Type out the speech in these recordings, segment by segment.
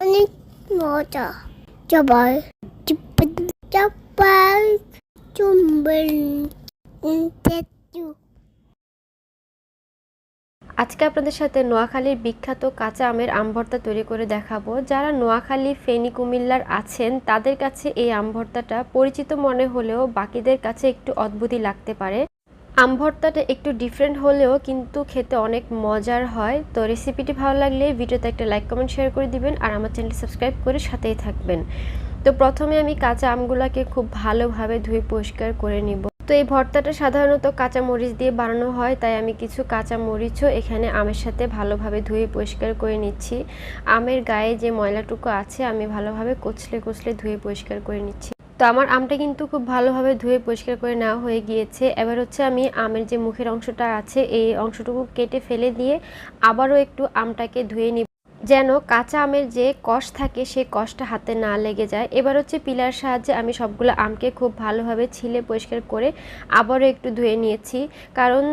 অনেক মজা। জবাই জবাই আজকে আপনাদের সাথে নোয়াখালীর বিখ্যাত কাঁচা আমের আম ভর্তা তৈরি করে দেখাবো। যারা নোয়াখালী, ফেনী, কুমিল্লার আছেন, তাদের কাছে এই আম ভর্তাটা পরিচিত মনে হলেও বাকিদের কাছে একটু অদ্ভুতই লাগতে পারে। আম ভর্তাটা একটু ডিফারেন্ট হলেও কিন্তু খেতে অনেক মজার হয়। তো রেসিপিটি ভালো লাগলে ভিডিওতে একটা লাইক কমেন্ট শেয়ার করে দিবেন আর আমার চ্যানেলটি সাবস্ক্রাইব করে সাথেই থাকবেন। তো প্রথমে আমি কাঁচা আমগুলোকে খুব ভালোভাবে ধুয়ে পরিষ্কার করে নিব। তো এই ভর্তাটা সাধারণত কাঁচা মরিচ দিয়ে বানানো হয়, তাই আমি কিছু কাঁচা মরিচও এখানে আমের সাথে ভালোভাবে ধুয়ে পরিষ্কার করে নিচ্ছি। আমের গায়ে যে ময়লাটুকু আছে, আমি ভালোভাবে কচলে কচলে ধুয়ে পরিষ্কার করে নিচ্ছি। তো আমার আমটা কিন্তু খুব ভালোভাবে ধুয়ে পরিষ্কার করে নেওয়া হয়ে গিয়েছে। এবার হচ্ছে আমি আমের যে মুখের অংশটা আছে, এই অংশটুকু কেটে ফেলে দিয়ে আবারও একটু আমটাকে ধুয়ে নিব। যেন কাঁচা আমের যে কষ থাকে সেই কষটা হাতে না লেগে যায়। এবার হচ্ছে পিলার সাহায্যে আমি সবগুলো আমকে খুব ভালোভাবে ছিলে পরিষ্কার করে আবারও একটু ধুয়ে নিয়েছি। কারণ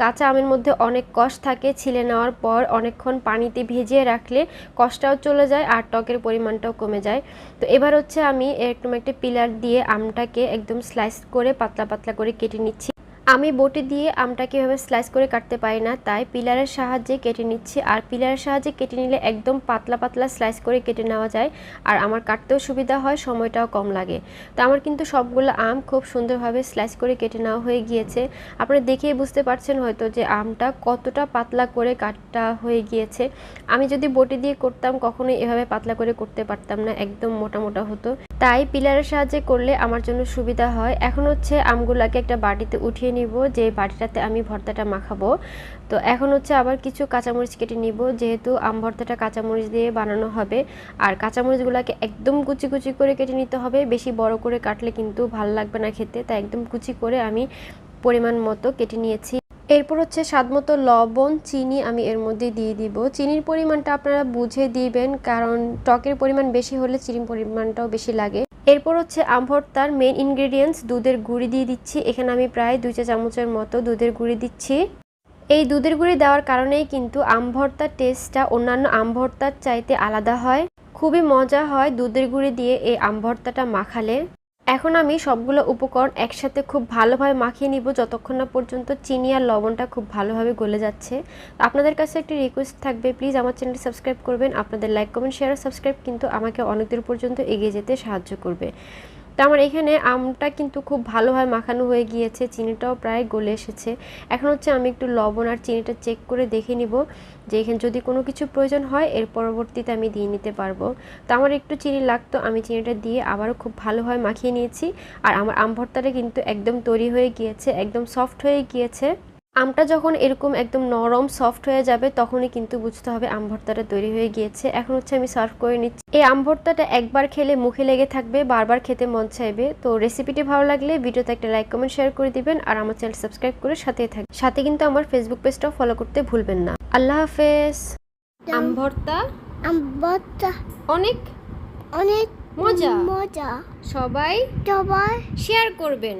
কাঁচা আমের মধ্যে অনেক কষ থাকে, ছিলে নেওয়ার পর অনেকক্ষণ পানিতে ভিজিয়ে রাখলে কষটাও চলে যায় আর টকের পরিমাণটাও কমে যায়। তো এবার হচ্ছে আমি এরকম একটা পিলার দিয়ে আমটাকে একদম স্লাইস করে পাতলা পাতলা করে কেটে নিচ্ছি। আমি বটি দিয়ে আমটা এভাবে স্লাইস করে কাটতে পারি না, তাই পিলারের সাহায্যে কেটে নিচ্ছি। আর পিলারের সাহায্যে কেটে নিলে একদম পাতলা পাতলা স্লাইস করে কেটে নেওয়া যায়, আর আমার কাটতেও সুবিধা হয়, সময়টাও কম লাগে। তো আমার কিন্তু সবগুলো আম খুব সুন্দরভাবে স্লাইস করে কেটে নেওয়া হয়ে গিয়েছে। আপনারা দেখেই বুঝতে পারছেন হয়তো যে আমটা কতটা পাতলা করে কাটা হয়ে গিয়েছে। আমি যদি বটি দিয়ে করতাম, কখনোই এভাবে পাতলা করে করতে পারতাম না, একদম মোটা মোটা হতো। তাই পিলারের সাহায্যে করলে আমার জন্য সুবিধা হয়। এখন হচ্ছে আমগুলাকে একটা বাটিতে উঠিয়ে নিব, যে বাটিটাতে আমি ভর্তাটা মাখাবো। তো এখন হচ্ছে আবার কিছু কাঁচামরিচ কেটে নিব, যেহেতু আম ভর্তাটা কাঁচামরিচ দিয়ে বানানো হবে। আর কাঁচামরিচগুলোকে একদম কুচি কুচি করে কেটে নিতে হবে। বেশি বড় করে কাটলে কিন্তু ভালো লাগবে না খেতে, তাই একদম কুচি করে আমি পরিমাণ মতো কেটে নিয়েছি। এরপর হচ্ছে স্বাদ মতো লবণ, চিনি আমি এর মধ্যে দিয়ে দিব। চিনির পরিমাণটা আপনারা বুঝে দিবেন, কারণ টকের পরিমাণ বেশি হলে চিনির পরিমাণটাও বেশি লাগে। এরপর হচ্ছে আম ভর্তার মেন ইনগ্রেডিয়েন্টস দুধের গুঁড়ি দিয়ে দিচ্ছি। এখানে আমি প্রায় দুই চা চামচের মতো দুধের গুঁড়ি দিচ্ছি। এই দুধের গুঁড়ি দেওয়ার কারণেই কিন্তু আম ভর্তার টেস্টটা অন্যান্য আম ভর্তার চাইতে আলাদা হয়। খুবই মজা হয় দুধের গুঁড়ি দিয়ে এই আম ভর্তাটা মাখালে। এখন আমি সবগুলো উপকরণ একসাথে খুব ভালোভাবে মাখিয়ে নিব যতক্ষণ না পর্যন্ত চিনি আর লবণটা খুব ভালোভাবে গলে যাচ্ছে। আপনাদের কাছে একটি রিকোয়েস্ট থাকবে প্লিজ আমার চ্যানেলটি সাবস্ক্রাইব করবেন। আপনাদের লাইক কমেন্ট শেয়ার সাবস্ক্রাইব কিন্তু আমাকে অনেক দূর পর্যন্ত এগিয়ে যেতে সাহায্য করবে। তো আমার এখানে আমটা কিন্তু খুব ভালোভাবে মাখানো হয়ে গিয়েছে, চিনিটাও প্রায় গলে এসেছে। এখন হচ্ছে আমি একটু লবণ আর চিনিটা চেক করে দেখে নিব যে এখানে যদি কোনো কিছু প্রয়োজন হয়, এর পরবর্তীতে আমি দিয়ে নিতে পারব। তো আমার একটু চিনি লাগতো, আমি চিনিটা দিয়ে আবারও খুব ভালোভাবে মাখিয়ে নিয়েছি। আর আমার আম ভর্তাটা কিন্তু একদম তৈরি হয়ে গিয়েছে, একদম সফট হয়ে গিয়েছে। আমটা যখন এরকম একদম নরম সফট হয়ে যাবে তখনই কিন্তু বুঝতে হবে আম ভর্তাটা তৈরি হয়ে গিয়েছে। এখন হচ্ছে আমি সার্ভ করে নিচ্ছি। এই আম ভর্তাটা একবার খেলে মুখে লেগে থাকবে বারবার খেতে মন চাইবে। তো রেসিপিটি ভালো লাগলে ভিডিওতে একটা লাইক কমেন্ট শেয়ার করে দিবেন আর আমার চ্যানেল সাবস্ক্রাইব করে সাথেই থাকবেন। সাথে কিন্তু আমার ফেসবুক পেজটাও ফলো করতে ভুলবেন না। আল্লাহ হাফেজ। আম ভর্তা বর্তা অনেক? অনেক মজা। মজা। সবাই সবাই শেয়ার করবেন।